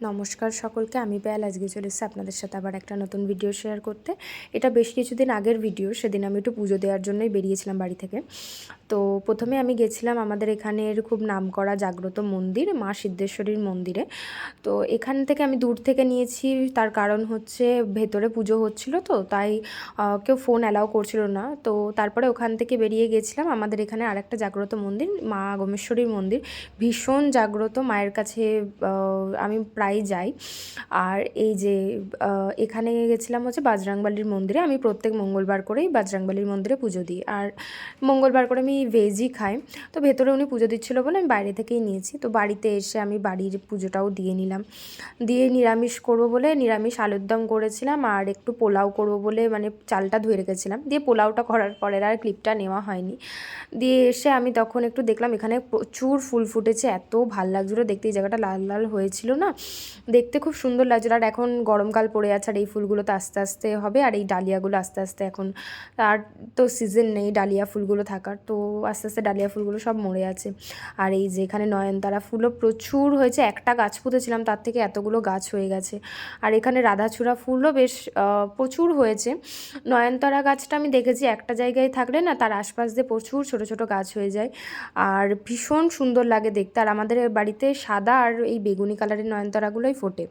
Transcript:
নমস্কার সকলকে, আমি বেয়াল আজকে চলে এসেছি আপনাদের সাথে আবার একটা নতুন ভিডিও শেয়ার করতে। এটা বেশ কিছুদিন আগের ভিডিও সেদিন আমি একটু পুজো দেওয়ার জন্যই বেরিয়েছিলাম বাড়ি থেকে। তো প্রথমে আমি গেছিলাম আমাদের এখানের খুব নামকরা জাগ্রত মন্দির, মা সিদ্ধেশ্বরীর মন্দিরে। তো এখান থেকে আমি দূর থেকে নিয়েছি, তার কারণ হচ্ছে ভেতরে পুজো হচ্ছিল তো, তাই কেউ ফোন অ্যালাউ করছিল না। তো তারপরে ওখান থেকে বেরিয়ে গেছিলাম আমাদের এখানে আরেকটা জাগ্রত মন্দির, মা গমেশ্বরীর মন্দির। ভীষণ জাগ্রত, মায়ের কাছে আমি প্রায় যাই। আর এই যে এখানে গেছিলাম হচ্ছে বাজরাংবালির মন্দিরে, আমি প্রত্যেক মঙ্গলবার করেই বাজরাংবালির মন্দিরে পুজো দিই। আর মঙ্গলবার করে আমি ভেজই খাই। তো ভেতরে উনি পুজো দিচ্ছিল বলে আমি বাইরে থেকেই নিয়েছি। তো বাড়িতে এসে আমি বাড়ির পুজোটাও দিয়ে নিলাম। দিয়ে নিরামিষ করব বলে নিরামিষ আলুর দম করেছিলাম আর একটু পোলাও করব বলে মানে চালটা ধুয়ে রেখেছিলাম। দিয়ে পোলাওটা করার পরে আর ক্লিপটা নেওয়া হয়নি। দিয়ে এসে আমি তখন একটু দেখলাম এখানে প্রচুর ফুল ফুটেছে, এত ভালো লাগছিল। দেখতে এই জায়গাটা লাল লাল হয়েছিল না? দেখতে খুব সুন্দর লাগছিল। আর এখন গরমকাল পড়ে আছে আর এই ফুলগুলো তো আস্তে আস্তে হবে আর এই ডালিয়াগুলো আস্তে আস্তে এখন, আর তো সিজন নেই ডালিয়া ফুলগুলো থাকার। তো আস্তে আস্তে ডালিয়া ফুলগুলো সব মরে আছে। আর এই যেখানে নয়নতারা ফুলও প্রচুর হয়েছে, একটা গাছ পুঁতেছিলাম, তার থেকে এতগুলো গাছ হয়ে গেছে। আর এখানে রাধাচূড়া ফুলও বেশ প্রচুর হয়েছে। নয়নতারা গাছটা আমি দেখেছি একটা জায়গায় থাকলে না, তার আশপাশ দিয়ে প্রচুর ছোট ছোট গাছ হয়ে যায়। আর ভীষণ সুন্দর লাগে দেখতে। আর আমাদের বাড়িতে সাদা আর এই বেগুনি কালারের নয়নতারাগুলোই ফোটে।